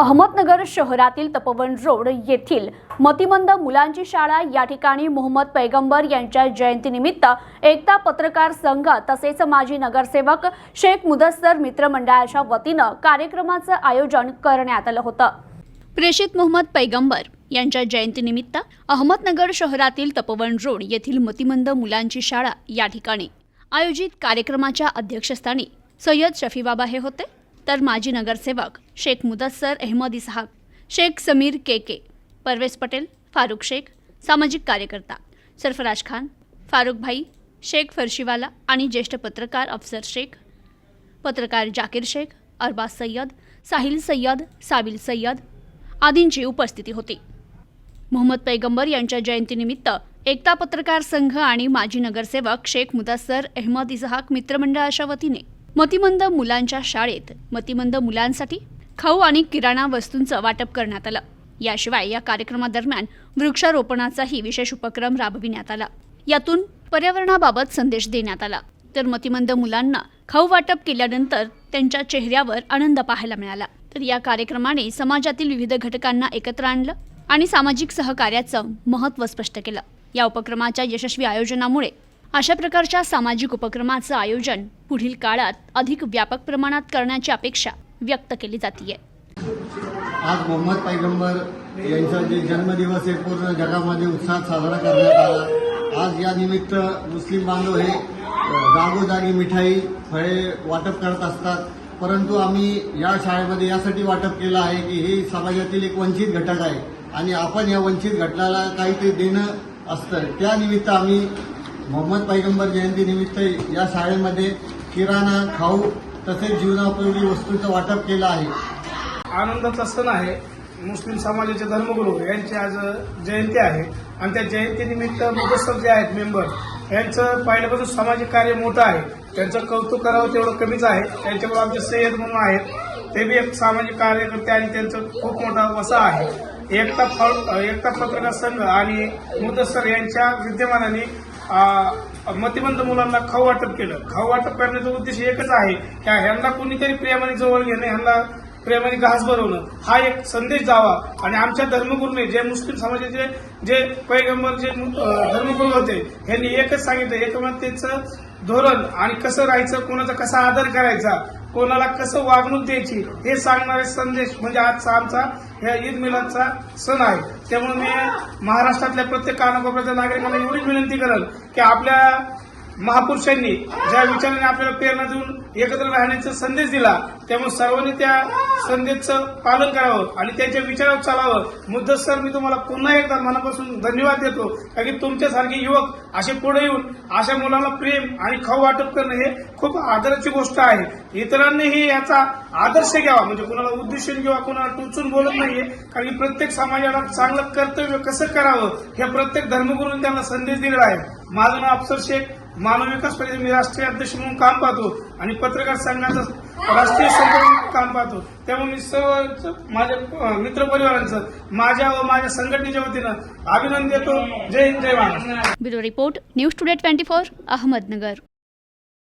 अहमदनगर शहरातील तपोवन रोड येथील मतिमंद मुलांची शाळा या ठिकाणी मोहम्मद पैगंबर यांच्या जयंतीनिमित्त एकता पत्रकार संघ तसेच माजी नगरसेवक शेख मुदस्सर मित्रमंडळाच्या वतीनं कार्यक्रमाचं आयोजन करण्यात आलं होतं. प्रेषित मोहम्मद पैगंबर यांच्या जयंतीनिमित्त अहमदनगर शहरातील तपोवन रोड येथील मतिमंद मुलांची शाळा या ठिकाणी आयोजित कार्यक्रमाच्या अध्यक्षस्थानी सय्यद शफीबाबा हे होते. तर माजी नगरसेवक शेख मुदस्सर अहमद इसहाक शेख समीर के के परवेज पटेल फारुख शेख सामाजिक कार्यकर्ता सरफराज खान फारुख भाई शेख फरशीवाला आणि ज्येष्ठ पत्रकार अफसर शेख पत्रकार जाकीर शेख अरबाज सय्यद साहिल सय्यद साबिल सय्यद आदींची उपस्थिती होती. मोहम्मद पैगंबर यांच्या जयंतीनिमित्त एकता पत्रकार संघ आणि माजी नगरसेवक शेख मुदस्सर अहमद इजहाक मित्रमंडळाच्या वतीने मतिमंद मुलांच्या शाळेत मतिमंद मुलांसाठी खाऊ आणि किराणा वस्तूंचं वाटप करण्यात आलं. याशिवाय या कार्यक्रमादरम्यान वृक्षारोपणाचाही विशेष उपक्रम राबविण्यात आला. यातून पर्यावरणाबाबत संदेश देण्यात आला. तर मतिमंद मुलांना खाऊ वाटप केल्यानंतर त्यांच्या चेहऱ्यावर आनंद पाहायला मिळाला. तर या कार्यक्रमाने समाजातील विविध घटकांना एकत्र आणलं आणि सामाजिक सहकार्याचं महत्त्व स्पष्ट केलं. या उपक्रमाच्या यशस्वी आयोजनामुळे अशा प्रकारच्या सामाजिक उपक्रमाचं आयोजन पुढील काळात अधिक व्यापक प्रमाणात करण्याची अपेक्षा व्यक्त केली जाते आज मोहम्मद पैगंबर यांचा जे जन्मदिवस आहे पूर्ण जगामध्ये उत्साहात साजरा करण्यात आला. आज या निमित्त मुस्लिम बांधव हे जागोजागी मिठाई फळे वाटप करत असतात. परंतु आम्ही या शाळेमध्ये यासाठी वाटप केलं आहे की हे समाजातील एक वंचित घटक आहे. आणि आपण या वंचित घटकाला काहीतरी देणं असतं. त्यानिमित्त आम्ही मोहम्मद पैगंबर जयंतीनिमित्त या शाळेमध्ये किराणा खाऊ तसेच जीवनापयोगी वस्तूंचं वाटप केलं आहे. आनंदाचा सण आहे. मुस्लिम समाजाचे धर्मगुरू यांची आज जयंती आहे. आणि त्या जयंतीनिमित्त मुदस्सर जे आहेत मेंबर यांचं पहिल्यापासून सामाजिक कार्य मोठं आहे. त्यांचं कौतुक करावं तेवढं कमीच आहे. त्यांच्याबरोबर आमचे सय्यद म्हणून आहेत. ते बी एक सामाजिक कार्यकर्ते आणि त्यांचं खूप मोठा वसा आहे. एकता फळ एकता पत्रकार संघ आणि मुदस्सर यांच्या विद्यमानाने मतिमंद मुलांना खाऊ वाटप केलं. खाऊ वाटप करण्याचा उद्देश एकच आहे की ह्यांना कोणीतरी प्रेमाने जवळ घेणे ह्यांना प्रेमाने घास भरवणं. हा एक संदेश जावा आणि आमच्या धर्मगुरूने जे मुस्लिम समाजाचे जे पैगंबर जे अ, धर्मगुरू होते ह्यांनी एकच सांगितलं. एकमतेचं धोरण आणि कसं राहायचं कोणाचा कसा आदर करायचा कोणाला कसं वागणूक द्यायची हे सांगणारे संदेश म्हणजे आजचा आमचा ह्या ईद मिलादचा सण आहे. त्यामुळे मी महाराष्ट्रातल्या प्रत्येक कानाकोपऱ्याच्या नागरिकांना एवढीच विनंती करेल की आपल्या महापुरुषांनी ज्या विचाराने आपल्याला प्रेरणा देऊन एकत्र राहण्याचा संदेश दिला त्यामुळे सर्वांनी त्या संदेशचं पालन करावं आणि त्यांच्या विचारावर चालावं. मुद्दसर मी तुम्हाला पुन्हा एकदा मनापासून धन्यवाद देतो कारण की तुमच्यासारखे युवक असे पुढे येऊन अशा मुलाला प्रेम आणि खाऊ वाटप करणं हे खूप आदराची गोष्ट आहे. इतरांनीही याचा आदर्श घ्यावा म्हणजे कुणाला उद्देशून किंवा कुणाला टोचून बोलत नाहीये कारण की प्रत्येक समाजाला चांगलं कर्तव्य कसं करावं हे प्रत्येक धर्मगुरूंनी त्यांना संदेश दिलेला आहे. माझं नाव अफसर शेख मानव विकास परिषद मी राष्ट्रीय अध्यक्ष म्हणून काम पाहतो आणि पत्रकार संघाचं राष्ट्रीय संपर्क म्हणून काम पाहतो. त्यामुळे मी सर्व माझ्या मित्रपरिवारांचं माझ्या व माझ्या संघटनेच्या वतीनं अभिनंदन देतो. जय हिंद जय Maharashtra. Bureau report news today twenty four Ahmednagar.